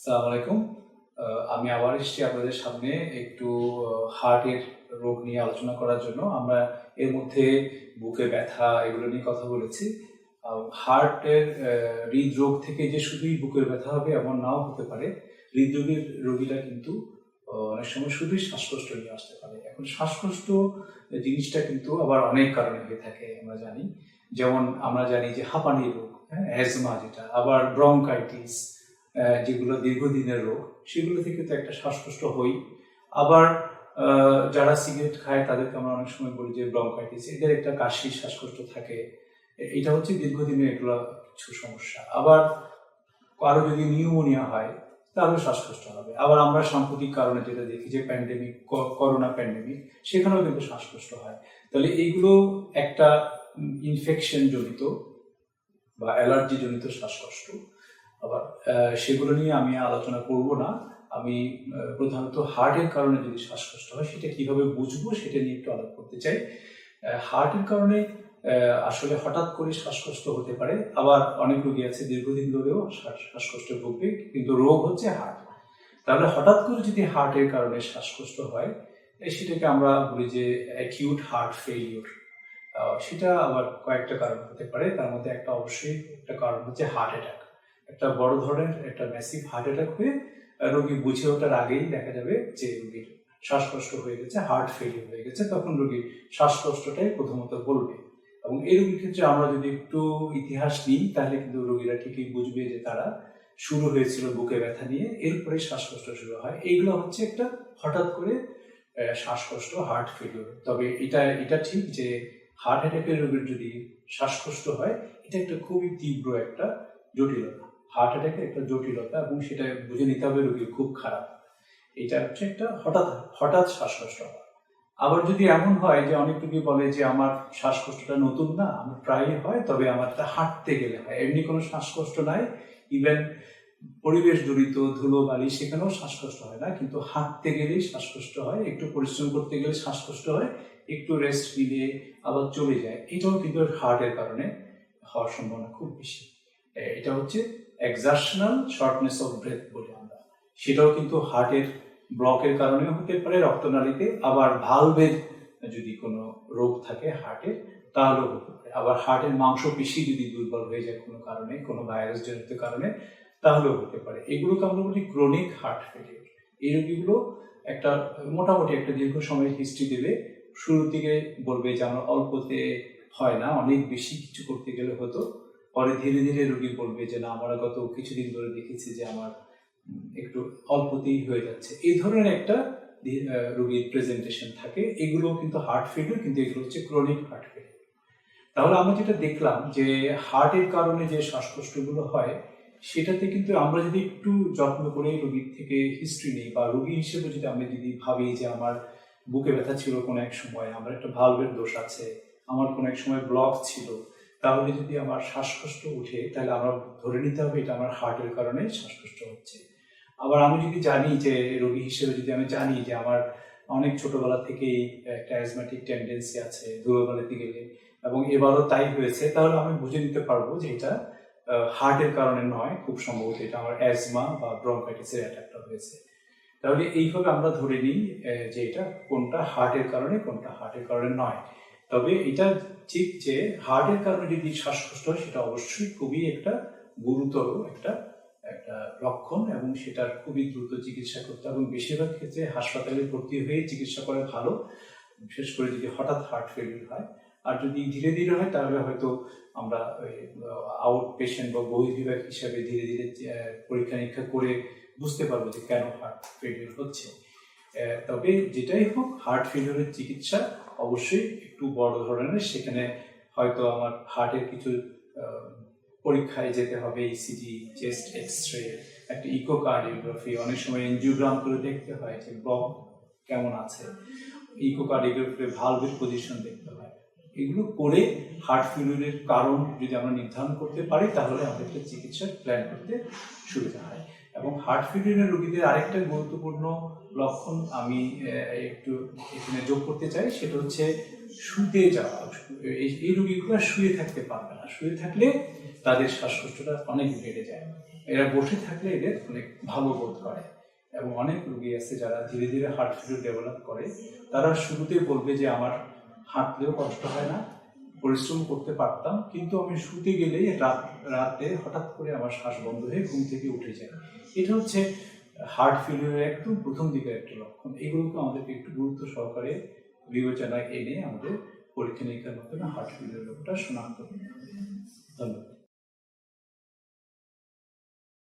সালাম আলাইকুম। আমি আবার এসেছি আপনাদের সামনে একটু হার্টের রোগ নিয়ে আলোচনা করার জন্য। আমরা এর মধ্যে বুকে ব্যথা এগুলো নিয়ে কথা বলেছি। হার্টের হৃদরোগ থেকে যে শুধুই বুকের ব্যথা হবে এমন নাও হতে পারে। হৃদরোগের রোগীরা কিন্তু অনেক সময় শুধুই শ্বাসকষ্ট নিয়ে আসতে পারে। এখন শ্বাসকষ্ট জিনিসটা কিন্তু আবার অনেক কারণে হয়ে থাকে আমরা জানি। যেমন আমরা জানি যে হাঁপানি রোগ হ্যাঁ অ্যাজমা যেটা আবার ব্রঙ্কাইটিস আহ, যেগুলো দীর্ঘদিনের রোগ, সেগুলো থেকে তো একটা শ্বাসকষ্ট হই। আবার যারা সিগারেট খায়, তাদেরকে আমরা অনেক সময় বলি যে ব্রঙ্কাইটিস, এদের একটা কাশি শ্বাসকষ্ট থাকে। এটা হচ্ছে দীর্ঘদিনের এগুলো কিছু সমস্যা। আবার কারও যদি নিউমোনিয়া হয় তাহলে শ্বাসকষ্ট হবে। আবার আমরা সাম্প্রতিক কারণে যেটা দেখি যে প্যান্ডেমিক করোনা প্যান্ডেমিক সেখানেও কিন্তু শ্বাসকষ্ট হয়। তাহলে এইগুলো একটা ইনফেকশন জনিত বা অ্যালার্জি জনিত শ্বাসকষ্ট। আবার সেগুলো নিয়ে আমি আলোচনা করব না। আমি প্রধানত হার্টের কারণে যদি শ্বাসকষ্ট হয়, সেটা কীভাবে বুঝব সেটা নিয়ে একটু আলাপ করতে চাই। হার্টের কারণে আসলে হঠাৎ করে শ্বাসকষ্ট হতে পারে। আবার অনেক রোগী আছে, দীর্ঘদিন ধরেও শ্বাস- শ্বাসকষ্টে ভুগবে, কিন্তু রোগ হচ্ছে হার্ট। তাহলে হঠাৎ করে যদি হার্টের কারণে শ্বাসকষ্ট হয় সেটাকে আমরা বলি যে অ্যাকিউট হার্ট ফেলিওর সেটা আবার কয়েকটা কারণ হতে পারে। তার মধ্যে একটা অবশ্যই একটা কারণ হচ্ছে হার্ট অ্যাটাক একটা বড় ধরনের, একটা ম্যাসিভ হার্ট অ্যাটাক হয়ে রোগী বুঝে ওঠার আগেই দেখা যাবে যে রোগীর শ্বাসকষ্ট হয়ে গেছে হার্ট ফেলিওর হয়ে গেছে, তখন রোগীর শ্বাসকষ্টটাই প্রথমত বলবে। এবং এই রোগীর ক্ষেত্রে আমরা যদি একটু ইতিহাস নিই, তাহলে কিন্তু রোগীরা ঠিকই বুঝবে যে তারা শুরু হয়েছিল বুকে ব্যথা নিয়ে, এরপরে শ্বাসকষ্ট শুরু হয়। এইগুলো হচ্ছে একটা হঠাৎ করে শ্বাসকষ্ট হার্ট ফেলিওর তবে এটা এটা ঠিক যে হার্ট অ্যাটাকের রোগীর যদি শ্বাসকষ্ট হয়, এটা একটা খুবই তীব্র একটা জটিলতা। হার্ট অ্যাটাকের একটা জটিলতা এবং সেটা বুঝে নিতে হবে রোগীর খুব খারাপ। এটা হচ্ছে একটা হঠাৎ হঠাৎ শ্বাসকষ্ট আবার যদি এমন হয় যে অনেক রোগী বলে যে আমার শ্বাসকষ্টটা নতুন না আমার প্রায়ই হয়, তবে আমারটা হাঁটতে গেলে হয়। এমনি কোনো শ্বাসকষ্ট নাই ইভেন পরিবেশ জড়িত ধুলো বালি সেখানেও শ্বাসকষ্ট হয় না, কিন্তু হাঁটতে গেলেই শ্বাসকষ্ট হয়, একটু পরিশ্রম করতে গেলে শ্বাসকষ্ট হয়, একটু রেস্ট নিলে আবার চলে যায়। এটাও কিন্তু হার্টের কারণে হওয়ার সম্ভাবনা খুব বেশি। এটা হচ্ছে এক্সার্শনাল শর্টনেস অফ ব্রেথ বলি আমরা। সেটাও কিন্তু হার্টের ব্লকের কারণেও হতে পারে, রক্তনালীতে আবার ভালভের যদি কোনো রোগ থাকে হার্টের তাহলেও হতে পারে। আবার হার্টের মাংসপেশি যদি দুর্বল হয়ে যায় কোনো কারণে, কোনো ভাইরাস জনিত কারণে, তাহলেও হতে পারে। এগুলোকে আমরা বলি ক্রনিক হার্ট ফেলিওর এই রোগীগুলো একটা মোটামুটি একটা দীর্ঘ সময়ের হিস্ট্রি দেবে। শুরুর দিকে বলবে যে আমার অল্পতে হয় না, অনেক বেশি কিছু করতে গেলে হতো। পরে ধীরে ধীরে রোগী বলবে যে, না, আমরা গত কিছুদিন ধরে দেখেছি যে আমার একটু অল্পতেই হয়ে যাচ্ছে। এই ধরনের একটা রোগীর প্রেজেন্টেশন থাকে। এগুলো কিন্তু হার্ট ফেলিওর কিন্তু এগুলো হচ্ছে ক্রনিক হার্ট ফেলিওর তাহলে আমরা যেটা দেখলাম যে হার্টের কারণে যে শ্বাসকষ্টগুলো হয়, সেটাতে কিন্তু আমরা যদি একটু যত্ন করে রোগীর থেকে হিস্ট্রি নিই, বা রোগী হিসেবে যদি আমি যদি ভাবি যে, আমার বুকে ব্যথা ছিল কোনো এক সময়, আমার একটা ভালভের দোষ আছে, আমার কোনো এক সময় ব্লক ছিল তাহলে যদি আমার শ্বাসকষ্ট উঠে তাহলে আমরা ধরে নিতে হবে এটা আমার হার্টের কারণে শ্বাসকষ্ট হচ্ছে। আবার আমি যদি জানি যে রোগী হিসেবে যদি আমি জানি যে আমার অনেক ছোটবেলা থেকেই একটা অ্যাজমেটিক টেন্ডেন্সি আছে, দূরবেলাতে গেলে, এবং এবারও তাই হয়েছে, তাহলে আমি বুঝে নিতে পারব যে এটা হার্টের কারণে নয়, খুব সম্ভবত এটা আমার অ্যাজমা বা ব্রঙ্কাইটিসের অ্যাটাকটা হয়েছে। তাহলে এইভাবে আমরা ধরে নিই যে এটা কোনটা হার্টের কারণে, কোনটা হার্টের কারণে নয়। তবে এটা ঠিক যে হার্টের কারণে যদি শ্বাসকষ্ট হয়, সেটা অবশ্যই খুবই একটা গুরুতর একটা একটা লক্ষণ এবং সেটার খুবই দ্রুত চিকিৎসা করতে হবে। এবং বেশিরভাগ ক্ষেত্রে হাসপাতালে ভর্তি হয়ে চিকিৎসা করা ভালো। বিশেষ করে যদি হঠাৎ হার্ট ফেলিয়ার হয়। আর যদি ধীরে ধীরে হয়, তাহলে হয়তো আমরা আউট পেশেন্ট বা বহির্বিভাগ হিসাবে ধীরে ধীরে পরীক্ষা নিরীক্ষা করে বুঝতে পারব যে কেন হার্ট ফেলিয়ার হচ্ছে। তবে যেটাই হোক হার্ট ফেলিয়ারের চিকিৎসা অবশ্যই একটু বড় ধরনের। সেখানে হয়তো আমার হার্টের কিছু পরীক্ষায় যেতে হবে ইসিজি চেস্ট এক্স রে একটা ইকোকার্ডিওগ্রাফি অনেক সময় এনজিওগ্রাম করে দেখতে হয় যে ব্লক কেমন আছে। ইকোকার্ডিওগ্রাফি ভালভের পজিশন দেখতে হয়। এগুলো করে হার্ট ফেলিউরের কারণ যদি আমরা নির্ধারণ করতে পারি, তাহলে আমাদের চিকিৎসার প্ল্যান করতে সুবিধা হয়। এবং হার্ট ফেলিউরের রোগীদের আরেকটা গুরুত্বপূর্ণ লক্ষণ আমি একটু এখানে যোগ করতে চাই, সেটা হচ্ছে শুতে যাওয়া। এই- রোগীগুলো শুয়ে থাকতে পারবে না। শুয়ে থাকলে তাদের শ্বাসকষ্টটা অনেক বেড়ে যায়। এরা বসে থাকলে এদের অনেক ভালো বোধ করে এবং অনেক রোগী আছে যারা ধীরে ধীরে হার্ট ফেলিউর ডেভেলপ করে। তারা শুরুতেই বলবে যে, আমার হাঁটলেও কষ্ট হয় না পরিশ্রম করতে পারতাম, কিন্তু আমি শুতে গেলেই রাত, রাতে হঠাৎ করে আমার শ্বাস বন্ধ হয়ে ঘুম থেকে উঠে যায়। এটা হচ্ছে হার্ট ফেলিওরের একদম প্রথম দিকের একটা লক্ষণ। এগুলোকে আমাদেরকে একটু গুরুত্ব সহকারে বিবেচনায় এনে আমাদের পরীক্ষা নিরীক্ষার মাধ্যমে হার্ট ফেলিওর রোগটা শনাক্ত করতে হবে। ধন্যবাদ।